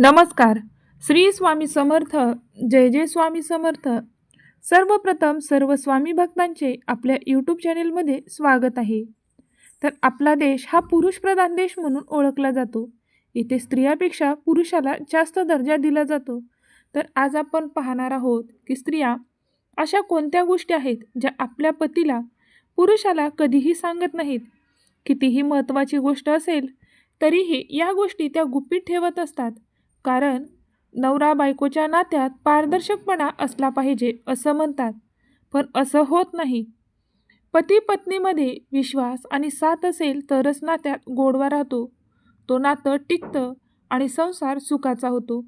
नमस्कार. श्री स्वामी समर्थ जय जय स्वामी समर्थ. सर्वप्रथम सर्व स्वामी भक्तांचे आपल्या यूट्यूब चॅनेलमध्ये स्वागत आहे. तर आपला देश हा पुरुषप्रधान देश म्हणून ओळखला जातो. इथे स्त्रियापेक्षा पुरुषाला जास्त दर्जा दिला जातो. तर आज आपण पाहणार आहोत की स्त्रिया अशा कोणत्या गोष्टी आहेत ज्या आपल्या पतीला पुरुषाला कधीही सांगत नाहीत. कितीही महत्त्वाची गोष्ट असेल तरीही या गोष्टी त्या गुपित ठेवत असतात. कारण नवरा बायकोच्या नात्यात पारदर्शकपणा असला पाहिजे असं म्हणतात. पण असं होत नाही. पती पत्नीमध्ये विश्वास आणि साथ असेल तरच नात्यात गोडवा राहतो. तो नातं टिकतं आणि संसार सुखाचा होतो.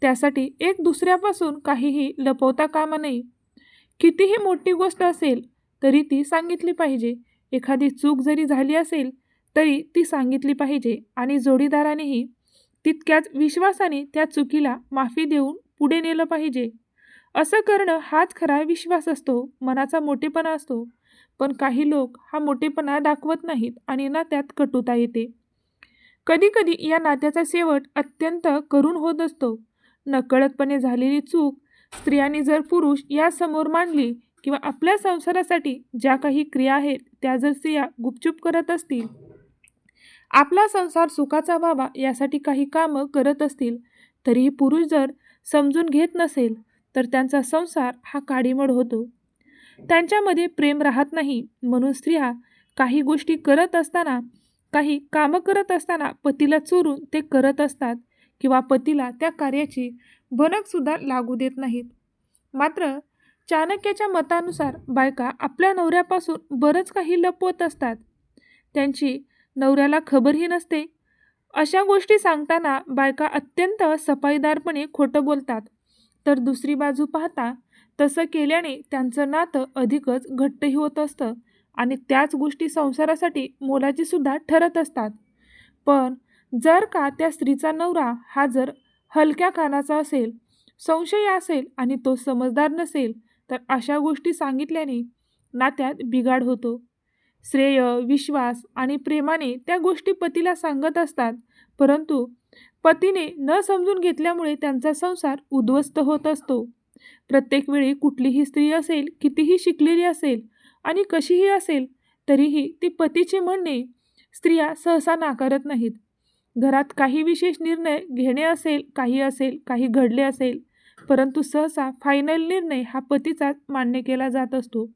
त्यासाठी एक दुसऱ्यापासून काहीही लपवता कामा नये. कितीही मोठी गोष्ट असेल तरी ती सांगितली पाहिजे. एखादी चूक जरी झाली असेल तरी ती सांगितली पाहिजे आणि जोडीदारानेही तितक्याच विश्वासाने त्या चुकीला माफी देऊन पुढे नेलं पाहिजे. असं करणं हाच खरा विश्वास असतो मनाचा मोठेपणा असतो. पण काही लोक हा मोठेपणा दाखवत नाहीत आणि नात्यात कटुता येते. कधीकधी या नात्याचा शेवट अत्यंत करून होत असतो. नकळतपणे झालेली चूक स्त्रियांनी जर पुरुष यासमोर मांडली किंवा आपल्या संसारासाठी ज्या काही क्रिया आहेत त्या जर स्त्रिया गुपचूप करत असतील आपला संसार सुखाचा व्हावा यासाठी काही कामं करत असतील तरीही पुरुष जर समजून घेत नसेल तर त्यांचा संसार हा काडीमोड होतो. त्यांच्यामध्ये प्रेम राहत नाही म्हणून स्त्रिया काही गोष्टी करत असताना काही कामं करत असताना पतीला चोरून ते करत असतात किंवा पतीला त्या कार्याची भनकसुद्धा लागू देत नाहीत. मात्र चाणक्याच्या मतानुसार बायका आपल्या नवऱ्यापासून बरंच काही लपवत असतात. त्यांची नवऱ्याला खबरही नसते. अशा गोष्टी सांगताना बायका अत्यंत सफाईदारपणे खोटं बोलतात. तर दुसरी बाजू पाहता तसं केल्याने त्यांचं नातं अधिकच घट्टही होत असतं आणि त्याच गोष्टी संसारासाठी मोलाची सुद्धा ठरत असतात. पण जर का त्या स्त्रीचा नवरा हा जर हलक्या कानाचा असेल संशय असेल आणि तो समजदार नसेल तर अशा गोष्टी सांगितल्याने नात्यात बिघाड होतो. श्रेय विश्वास आणि प्रेमाने त्या गोष्टी पतीला सांगत असतात. परंतु पतीने न समजून घेतल्यामुळे त्यांचा संसार उद्ध्वस्त होत असतो. प्रत्येक वेळी कुठलीही स्त्री असेल कितीही शिकलेली असेल आणि कशीही असेल तरीही ती पतीचे म्हणणे स्त्रिया सहसा नाकारत नाहीत. घरात काही विशेष निर्णय घेणे असेल काही असेल काही घडले असेल परंतु सहसा फायनल निर्णय हा पतीचाच मान्य केला जात असतो.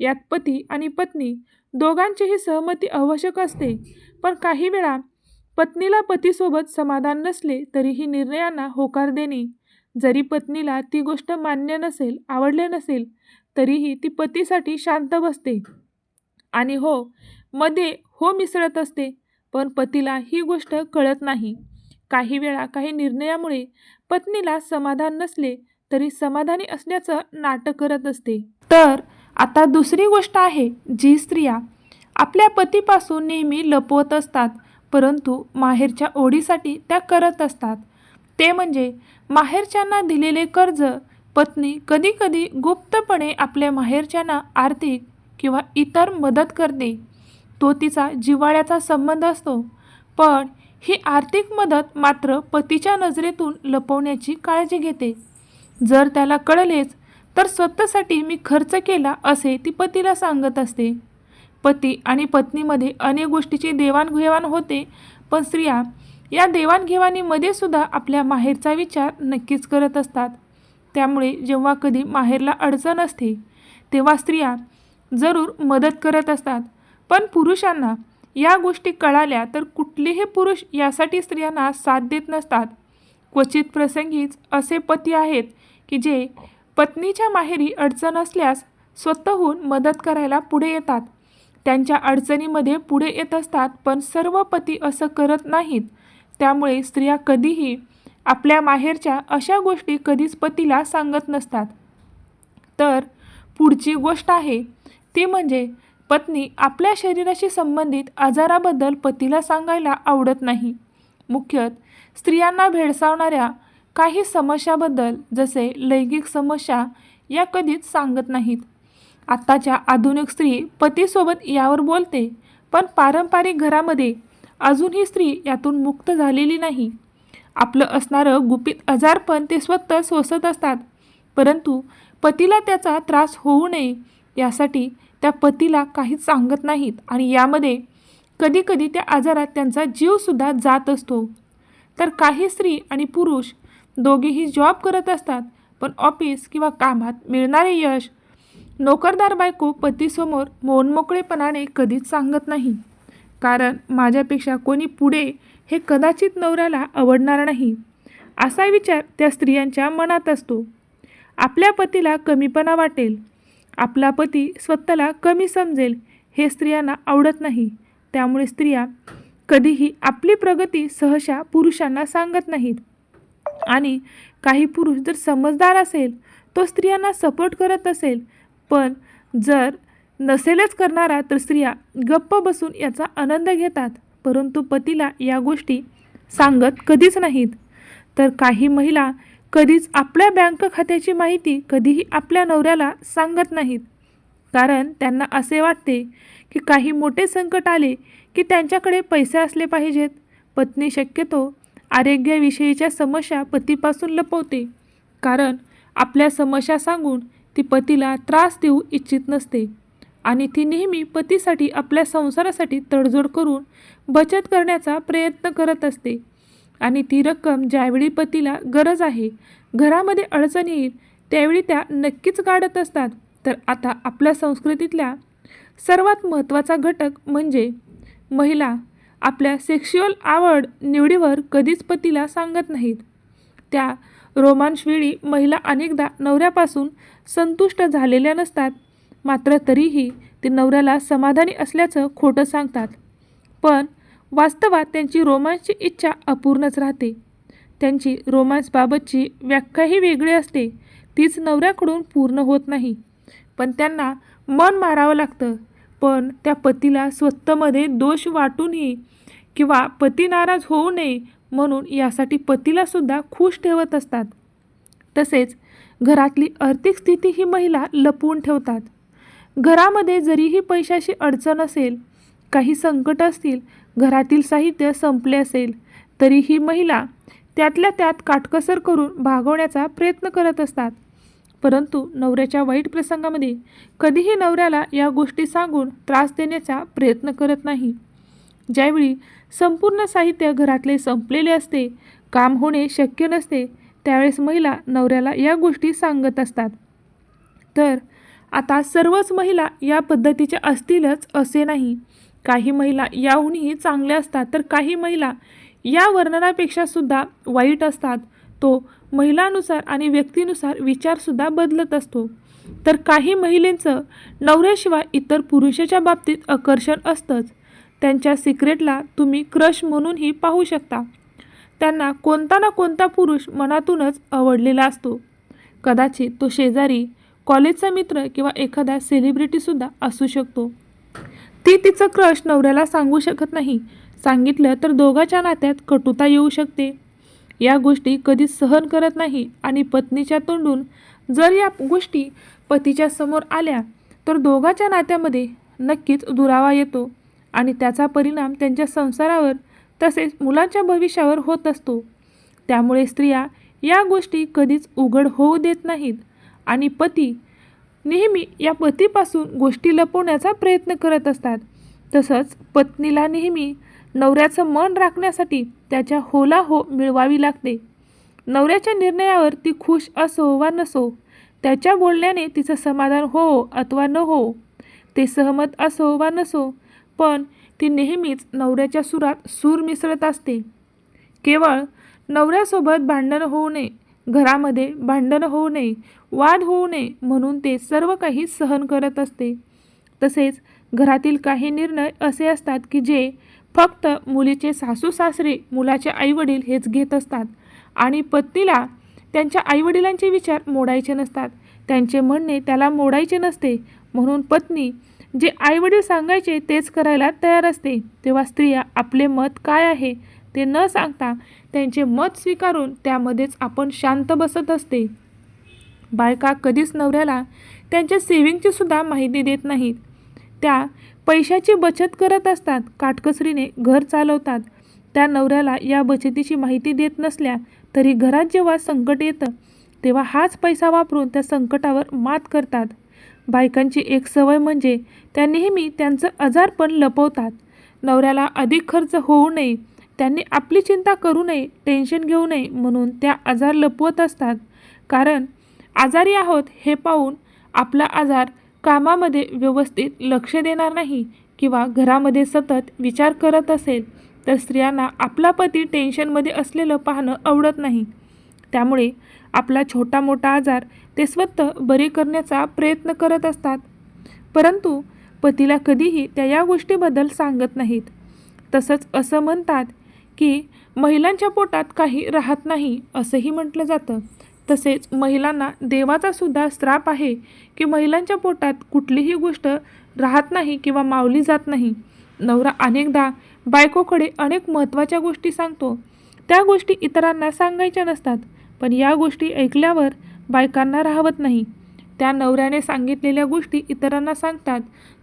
यात पती आणि पत्नी दोघांचीही सहमती आवश्यक असते. पण काही वेळा पत्नीला पतीसोबत समाधान नसले तरीही निर्णयांना होकार देणे. जरी पत्नीला ती गोष्ट मान्य नसेल आवडले नसेल तरीही ती पतीसाठी शांत बसते. आणि हो मध्ये हो मिसळत असते पण पतीला ही गोष्ट कळत नाही. काही वेळा काही निर्णयामुळे पत्नीला समाधान नसले तरी समाधानी असण्याचं नाटक करत असते. तर आता दुसरी गोष्ट आहे जी स्त्रिया आपल्या पतीपासून नेहमी लपवत असतात परंतु माहेरच्या ओढीसाठी त्या करत असतात. ते म्हणजे माहेरच्यांना दिलेले कर्ज पत्नी कधीकधी गुप्तपणे आपल्या माहेरच्यांना आर्थिक किंवा इतर मदत करते. तो तिचा जिव्हाळ्याचा संबंध असतो पण ही आर्थिक मदत मात्र पतीच्या नजरेतून लपवण्याची काळजी घेते. जर त्याला कळलेच तर स्वतःसाठी मी खर्च केला असे ती पतीला सांगत असते. पती आणि पत्नीमध्ये अनेक गोष्टीची देवाणघेवाण होते पण स्त्रिया या देवाणघेवाणीमध्ये सुद्धा आपल्या माहेरचा विचार नक्कीच करत असतात. त्यामुळे जेव्हा कधी माहेरला अडचण असते तेव्हा स्त्रिया जरूर मदत करत असतात. पण पुरुषांना या गोष्टी कळाल्या तर कुठलेही पुरुष यासाठी स्त्रियांना साथ देत नसतात. क्वचित प्रसंगीच असे पती आहेत की जे पत्नीच्या माहेरी अडचण असल्यास स्वतःहून मदत करायला पुढे येतात. त्यांच्या अडचणीमध्ये पुढे येत असतात पण सर्व पती असं करत नाहीत. त्यामुळे स्त्रिया कधीही आपल्या माहेरच्या अशा गोष्टी कधीच पतीला सांगत नसतात. तर पुढची गोष्ट आहे ती म्हणजे पत्नी आपल्या शरीराशी संबंधित आजाराबद्दल पतीला सांगायला आवडत नाही. मुख्यत स्त्रियांना भेडसावणाऱ्या काही समस्याबद्दल जसे लैंगिक समस्या या कधीच सांगत नाहीत. आत्ताच्या आधुनिक स्त्री पतीसोबत यावर बोलते पण पारंपरिक घरामध्ये अजूनही स्त्री यातून मुक्त झालेली नाही. आपलं असणारं गुपित आजारपण ते स्वतः सोसत असतात परंतु पतीला त्याचा त्रास होऊ नये यासाठी त्या पतीला काहीच सांगत नाहीत आणि यामध्ये कधीकधी त्या आजारात त्यांचा जीवसुद्धा जात असतो. तर काही स्त्री आणि पुरुष दोघेही जॉब करत असतात पण ऑफिस किंवा कामात मिळणारे यश नोकरदार बायको पतीसमोर मोनमोकळेपणाने कधीच सांगत नाही. कारण माझ्यापेक्षा कोणी पुढे हे कदाचित नवऱ्याला आवडणार नाही असा विचार त्या स्त्रियांच्या मनात असतो. आपल्या पतीला कमीपणा वाटेल आपला पती स्वतःला कमी समजेल हे स्त्रियांना आवडत नाही. त्यामुळे स्त्रिया कधीही आपली प्रगती सहसा पुरुषांना सांगत नाहीत. आणि काही पुरुष जर समजदार असेल तो स्त्रियांना सपोर्ट करत असेल पण जर नसेलच करणारा तर स्त्रिया गप्प बसून याचा आनंद घेतात. परंतु पतीला या गोष्टी सांगत कधीच नाहीत. तर काही महिला कधीच आपल्या बँक खात्याची माहिती कधीही आपल्या नवऱ्याला सांगत नाहीत. कारण त्यांना असे वाटते की काही मोठे संकट आले की त्यांच्याकडे पैसे असले पाहिजेत. पत्नी शक्यतो आरोग्याविषयीच्या समस्या पतीपासून लपवते. कारण आपल्या समस्या सांगून ती पतीला त्रास देऊ इच्छित नसते आणि ती नेहमी पतीसाठी आपल्या संसारासाठी तडजोड करून बचत करण्याचा प्रयत्न करत असते. आणि ती रक्कम ज्यावेळी पतीला गरज आहे घरामध्ये अडचण येईल त्यावेळी त्या नक्कीच काढत असतात. तर आता आपल्या संस्कृतीतल्या सर्वात महत्त्वाचा घटक म्हणजे महिला. आपल्या सेक्शुअल आवड निवडीवर कधीच पतीला सांगत नाहीत. त्या रोमांशवेळी महिला अनेकदा नवऱ्यापासून संतुष्ट झालेल्या नसतात मात्र तरीही ते नवऱ्याला समाधानी असल्याचं खोटं सांगतात. पण वास्तवात त्यांची रोमांसची इच्छा अपूर्णच राहते. त्यांची रोमांसबाबतची व्याख्याही वेगळी असते. तीच नवऱ्याकडून पूर्ण होत नाही. पण त्यांना मन मारावं लागतं. पण त्या पतीला स्वतःमध्ये दोष वाटूनही किंवा पती नाराज होऊ नये म्हणून यासाठी पतीलासुद्धा खुश ठेवत असतात. तसेच घरातली आर्थिक स्थिती ही महिला लपवून ठेवतात. घरामध्ये जरीही पैशाची अडचण असेल काही संकट असतील घरातील साहित्य संपले असेल तरी ही महिला त्यातल्या त्यात काटकसर करून भागवण्याचा प्रयत्न करत असतात. परंतु नवऱ्याच्या वाईट प्रसंगामध्ये कधीही नवऱ्याला या गोष्टी सांगून त्रास देण्याचा प्रयत्न करत नाही. ज्यावेळी संपूर्ण साहित्य घरातले संपलेले असते काम होणे शक्य नसते त्यावेळेस महिला नवऱ्याला या गोष्टी सांगत असतात. तर आता सर्वच महिला या पद्धतीच्या असतीलच असे नाही. काही महिला याहूनही चांगल्या असतात तर काही महिला या वर्णनापेक्षा सुद्धा वाईट असतात. तो महिलानुसार आणि व्यक्तीनुसार विचारसुद्धा बदलत असतो. तर काही महिलेंचं नवऱ्याशिवाय इतर पुरुषाच्या बाबतीत आकर्षण असतंच. त्यांच्या सिक्रेटला तुम्ही क्रश म्हणूनही पाहू शकता. त्यांना कोणता ना कोणता पुरुष मनातूनच आवडलेला असतो. कदाचित तो शेजारी कॉलेजचा मित्र किंवा एखादा सेलिब्रिटीसुद्धा असू शकतो. ती तिचं क्रश नवऱ्याला सांगू शकत नाही. सांगितलं तर दोघाच्या नात्यात कटुता येऊ शकते. या गोष्टी कधीच सहन करत नाही आणि पत्नीच्या तोंडून जर या गोष्टी पतीच्या समोर आल्या तर दोघाच्या नात्यामध्ये नक्कीच दुरावा येतो आणि त्याचा परिणाम त्यांच्या संसारावर तसेच मुलांच्या भविष्यावर होत असतो. त्यामुळे स्त्रिया या गोष्टी कधीच उघड होऊ देत नाहीत आणि पती नेहमी या पतीपासून गोष्टी लपवण्याचा प्रयत्न करत असतात. तसंच पत्नीला नेहमी नवऱ्याचं मन राखण्यासाठी त्याच्या होला हो मिळवावी लागते. नवऱ्याच्या निर्णयावर ती खुश असो वा नसो त्याच्या बोलण्याने तिचं समाधान हो अथवा न हो ते सहमत असो वा नसो पण ती नेहमीच नवऱ्याच्या सुरात सूर मिसळत असते. केवळ नवऱ्यासोबत भांडणं होऊ नये घरामध्ये भांडणं होऊ नये वाद होऊ नये म्हणून ते सर्व काही सहन करत असते. तसेच घरातील काही निर्णय असे असतात की जे फक्त मुलीचे सासू सासरे मुलाचे आईवडील हेच घेत असतात. आणि पत्नीला त्यांच्या आईवडिलांचे विचार मोडायचे नसतात. त्यांचे म्हणणे त्याला मोडायचे नसते. म्हणून पत्नी जे आईवडील सांगायचे तेच करायला तयार असते. तेव्हा स्त्रिया आपले मत काय आहे ते न सांगता त्यांचे मत स्वीकारून त्यामध्येच आपण शांत बसत असते. बायका कधीच नवऱ्याला त्यांच्या सेविंगचीसुद्धा माहिती देत नाहीत. त्या पैशाची बचत करत असतात. काटकसरीने घर चालवतात. त्या नवऱ्याला या बचतीची माहिती देत नसल्या तरी घरात जेव्हा संकट येतं तेव्हा हाच पैसा वापरून त्या संकटावर मात करतात. बायकांची एक सवय म्हणजे त्या नेहमी त्यांचं आजारपण लपवतात. नवऱ्याला अधिक खर्च होऊ नये त्यांनी आपली चिंता करू नये टेन्शन घेऊ नये म्हणून त्या आजार लपवत असतात. कारण आजारी आहोत हे पाहून आपला आजार कामामध्ये व्यवस्थित लक्ष देणार नाही किंवा घरामध्ये सतत विचार करत असेल तर स्त्रियांना आपला पती टेन्शनमध्ये असलेलं पाहणं आवडत नाही. त्यामुळे आपला छोटा मोठा आजार ते स्वतः बरे करण्याचा प्रयत्न करत असतात. परंतु पतीला कधीही त्या या गोष्टीबद्दल सांगत नाहीत. तसंच असं म्हणतात की महिलांच्या पोटात काही राहत नाही असंही म्हटलं जातं. तसेच महिलांना देवाचा सुद्धा श्राप आहे की महिलांच्या पोटात कुठलीही गोष्ट राहत नाही किंवा मावली जात नाही. नवरा अनेकदा बायकोकडे अनेक महत्त्वाच्या गोष्टी सांगतो. त्या गोष्टी इतरांना सांगायच्या नसतात पण या गोष्टी ऐकल्यावर बायकांना राहवत नाही. त्या नवऱ्याने सांगितलेल्या गोष्टी इतरांना सांगतात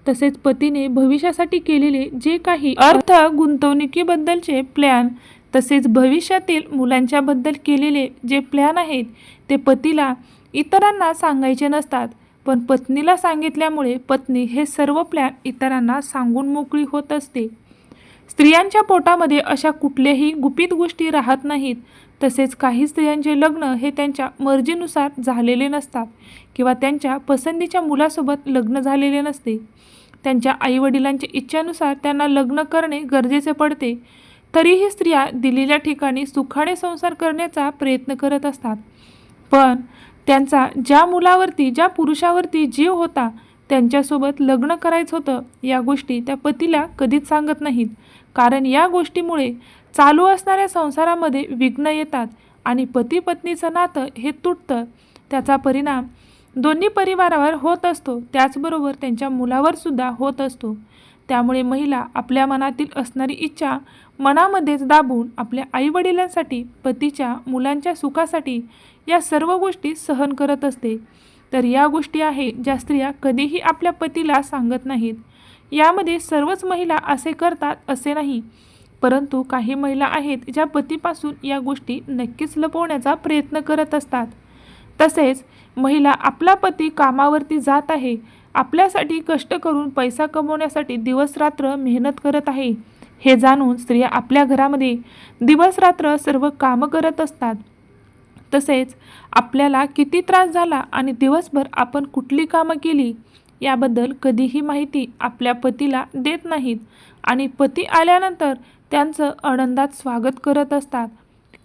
तसेच पतीने भविष्यासाठी केलेले जे काही अर्थ गुंतवणुकीबद्दलचे प्लॅन तसेच भविष्यातील मुलांच्याबद्दल केलेले जे प्लॅन आहेत ते पतीला इतरांना सांगायचे नसतात. पण पत्नीला सांगितल्यामुळे पत्नी हे सर्व प्लॅन इतरांना सांगून मोकळी होत असते. स्त्रियांच्या पोटामध्ये अशा कुठल्याही गुपित गोष्टी राहत नाहीत. तसेच काही स्त्रियांचे लग्न हे त्यांच्या मर्जीनुसार झालेले नसतात किंवा त्यांच्या पसंतीच्या मुलासोबत लग्न झालेले नसते. त्यांच्या आईवडिलांच्या इच्छेनुसार त्यांना लग्न करणे गरजेचे पडते. तरीही स्त्रिया दिलेल्या ठिकाणी सुखाने संसार करण्याचा प्रयत्न करत असतात. पण त्यांचा ज्या मुलावरती ज्या पुरुषावरती जीव होता त्यांच्यासोबत लग्न करायचं होतं या गोष्टी त्या पतीला कधीच सांगत नाहीत. कारण या गोष्टीमुळे चालू असणाऱ्या संसारामध्ये विघ्न येतात आणि पती पत्नीचं नातं हे तुटतं. त्याचा परिणाम दोन्ही परिवारावर होत असतो. त्याचबरोबर त्यांच्या मुलावर सुद्धा होत असतो. त्यामुळे महिला आपल्या मनातील असणारी इच्छा मनामध्येच दाबून आपल्या आईवडिलांसाठी पतीच्या मुलांच्या सुखासाठी या सर्व गोष्टी सहन करत असते. तर या गोष्टी आहे ज्या स्त्रिया कधीही आपल्या पतीला सांगत नाहीत. यामध्ये सर्वच महिला असे करतात असे नाही. परंतु काही महिला आहेत ज्या पतीपासून या गोष्टी नक्कीच लपवण्याचा प्रयत्न करत असतात. तसेच महिला आपला पती कामावरती जात आहे आपल्यासाठी कष्ट करून पैसा कमवण्यासाठी दिवसरात्र मेहनत करत आहे. हे जाणून स्त्रिया आपल्या घरामध्ये दिवसरात्र सर्व कामं करत असतात. तसेच आपल्याला किती त्रास झाला आणि दिवसभर आपण कुठली कामं केली याबद्दल कधीही माहिती आपल्या पतीला देत नाहीत आणि पती आल्यानंतर त्यांचं आनंदात स्वागत करत असतात.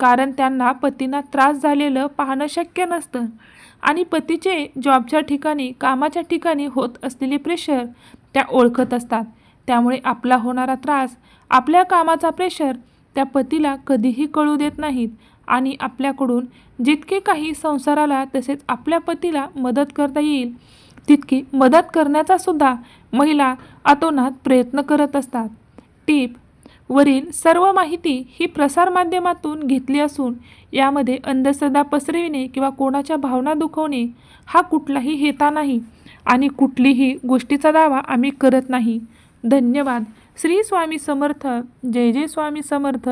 कारण त्यांना पतींना त्रास झालेलं पाहणं शक्य नसतं. आणि पतीचे जॉबच्या ठिकाणी कामाच्या ठिकाणी होत असलेले प्रेशर त्या ओळखत असतात. त्यामुळे आपला होणारा त्रास आपल्या कामाचा प्रेशर त्या पतीला कधीही कळू देत नाहीत आणि आपल्याकडून जितके काही संसाराला तसेच आपल्या पतीला मदत करता येईल तितकी मदत करण्याचा सुद्धा महिला अतोनात प्रयत्न करत असतात. टीप वरील सर्व माहिती ही प्रसारमाध्यमातून घेतली असून यामध्ये अंधश्रद्धा पसरविणे किंवा कोणाच्या भावना दुखवणे हा कुठलाही हेता नाही आणि कुठलीही गोष्टीचा दावा आम्ही करत नाही. धन्यवाद. श्री स्वामी समर्थ. जय जय स्वामी समर्थ.